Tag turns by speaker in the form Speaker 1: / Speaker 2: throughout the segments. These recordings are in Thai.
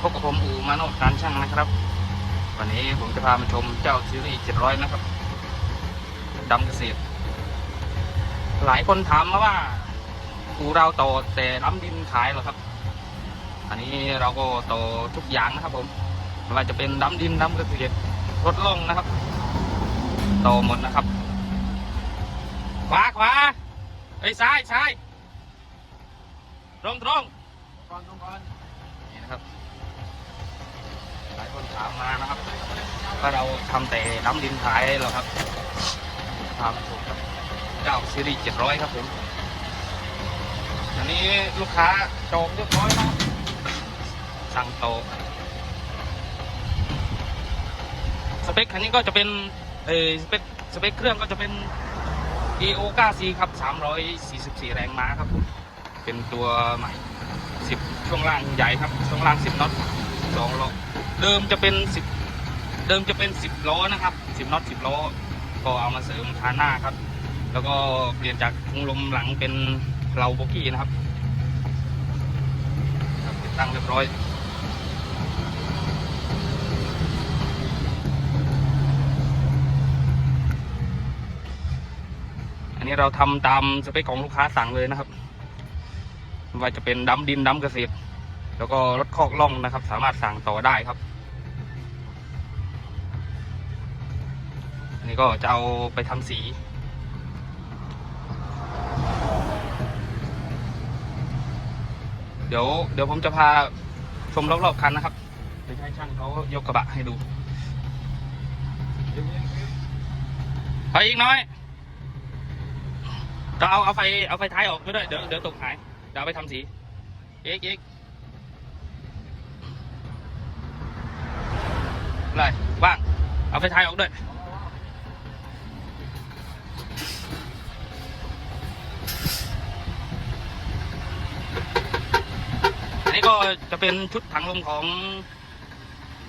Speaker 1: พบกับผมอูมาโนดการช่างนะครับ วันนี้ผมจะพามาชมเจ้าซีรีส์700 นะครับดำเกษตร หลายคนถามมาว่าอูเราโตแต่น้ำดินขายเหรอครับ อันนี้เราก็โตทุกอย่างนะครับผมไม่ว่าจะเป็นดำดินดำเกษตรรถล่องนะครับโตหมดนะครับ ขวาขวาไอ้ซ้ายซ้ายตรงตรง
Speaker 2: ก่อนก่อน
Speaker 1: นี่นะครับ หลายคนถามมานะครับว่าเราทำแต่น้ำดินขายเหรอครับทำถูกครับเจ้าซีรีส์700ครับผมอันนี้ลูกค้าจองเรียบร้อยแล้วสั่งโตสเปคคันนี้ก็จะเป็นเออสเปคสเปคเครื่องก็จะเป็น EO 9C ครับ 344 แรงม้าครับผม เป็นตัวใหม่ 10 ช่วงล่างใหญ่ครับ ช่วงล่าง 10น็อต 2ล้อเดิมจะเป็น10เดิมจะเป็น10ล้อนะครับ10น็อต10ล้อ ก็เอามาเสริมคานหน้าครับ แล้วก็เปลี่ยนจากถุงลมหลังเป็นเราโบกี้นะครับติดตั้งเรียบร้อยอันนี้เราทำตามสเปคของลูกค้าสั่งเลยนะครับ ว่าจะเป็นดำดินดำเกษตร แล้วก็รถคอกล่องนะครับ สามารถสั่งต่อได้ครับ อันนี้ก็จะเอาไปทำสีเดี๋ยวเดี๋ยวผมจะพาชมรอบๆคันนะครับเดี๋ยวให้ช่างเขายกกระบะให้ดูไปอีกน้อยจะเอาเอาไฟเอาไฟท้ายออกไปด้วยเดี๋ยวเดี๋ยวตกหายเดี๋ยวไปทำสีเอกเอก อะไรว่างเอาไฟท้ายออกด้วยอันนี้ก็จะเป็นชุดถังลมของ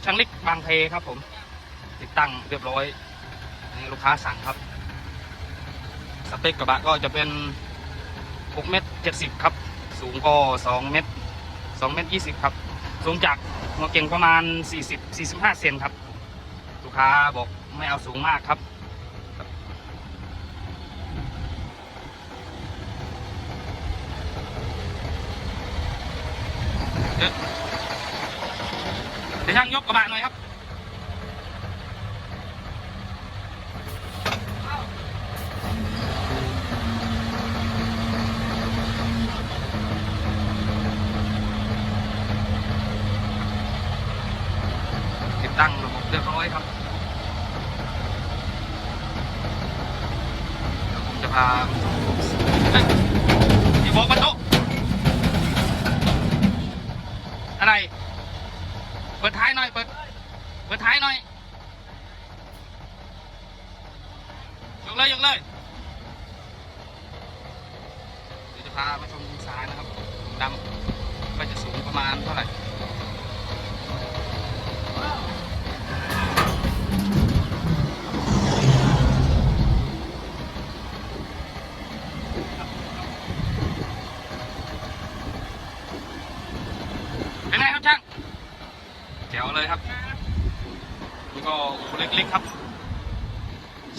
Speaker 1: ช่างเล็กบางเพครับผม ติดตั้งเรียบร้อยนนี้ลูกค้าสั่งครับสเปคกระบะก็จะเป็น6เมตร70 ครับ สูงก็2เมตร2เมตร20 ครับ สูงจากหัวเก่งประมาณ 40 45 เซนครับ ลูกค้าบอกไม่เอาสูงมากครับ เดี๋ยวเดี๋ยวช่างยกกระบะหน่อยครับ ติดตั้ง้อยครับผมจะพาเฮ้ยอย่บอกประตูอะไร เปิดท้ายหน่อย เปิด เปิดท้ายหน่อย ยกเลย ยกเลย เดี๋ยวจะพามาชมสายนะครับดำก็จะสูงประมาณเท่าไหร่ เป็นไงครับช่าง แจ๋วเลยครับนี่ก็อู่เล็กๆครับ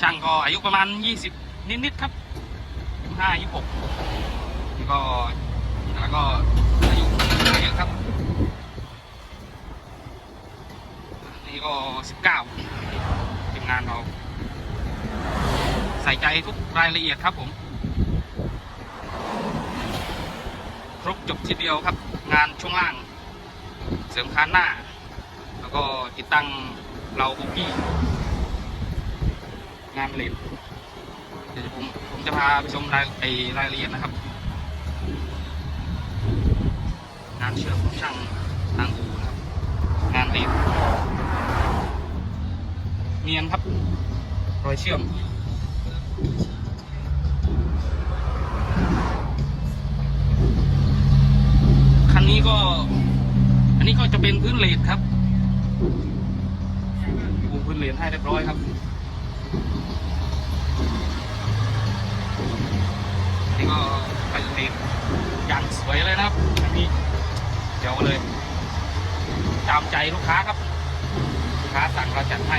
Speaker 1: ช่างก็อายุประมาณ 20 นิดๆครับ5 26นี่ก็แล้วก็อายุเยอะครับนี่ก็ 19ทีมงานเราใส่ใจทุกรายละเอียดครับผมครบจบทีเดียวครับ งานช่วงล่าง เสริมคานหน้า แล้วก็ติดตั้งเราบุกี้งานเลนเดี๋ยวผมผมจะพาไปชมรายไอรายละเอียดนะครับ งานเชื่อมของช่างทางอู่นะครับ งานเลนเนียนครับรอยเชื่อมคันนี้ก็ อันนี้ก็จะเป็นพื้นเลนครับ ปูพื้นเลนให้เรียบร้อยครับนี่ก็เป็นเลนอย่างสวยเลยนะครับอันนี้เดี๋ยวเลยตามใจลูกค้าครับลูกค้าสั่งเราจัดให้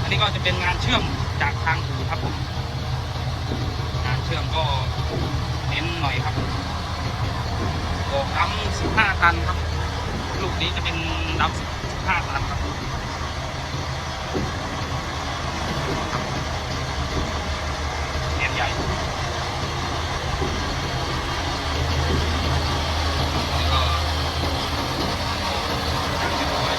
Speaker 1: อันนี้ก็จะเป็นงานเชื่อมจากทางอู่ครับผมงานเชื่อมก็เน้นหน่อยครับโอกดำสิบห้าตันครับ ลูกนี้จะเป็นดำสิบห้าตันครับ เนียนใหญ่แล้วก็ทางเรียบร้อย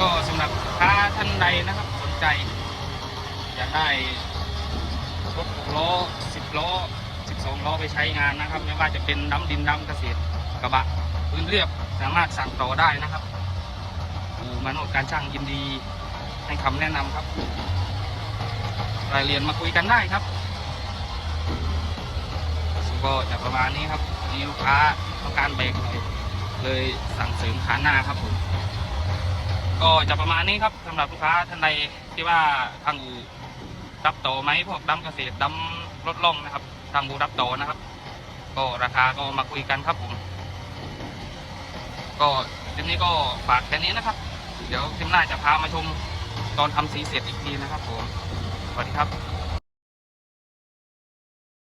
Speaker 1: ก็สำหรับถ้าท่า นะครับ สนใจ อยากได้รถหกล้อสิบล้อสิบสองล้อไปใช้งานนะครับ ไม่ว่าจะเป็นดำดินดำเกษตรกระบะพื้นเรียบสามารถสั่งต่อได้นะครับอู่มนุษย์การช่างยินดีให้คำแนะนำครับ รายละเรียนมาคุยกันได้ครับก็จะประมาณนี้ครับนี่ลูกค้าต้องการเบรกหน่อยเลยสั่งเสริมขาหน้าครับผม ก็จะประมาณนี้ครับสำหรับลูกค้าท่านใดที่ว่าทางอูรับโตไหมพวกดำเกษตรดำรถล่องนะครับ ทางอูรับโตนะครับ ก็ราคาก็มาคุยกันครับผม ก็ทีนี้ก็ฝากแค่นี้นะครับ เดี๋ยวทีมหน้าจะพามาชมตอนทำสีเสร็จอีกทีนะครับผมสวัสดีครับ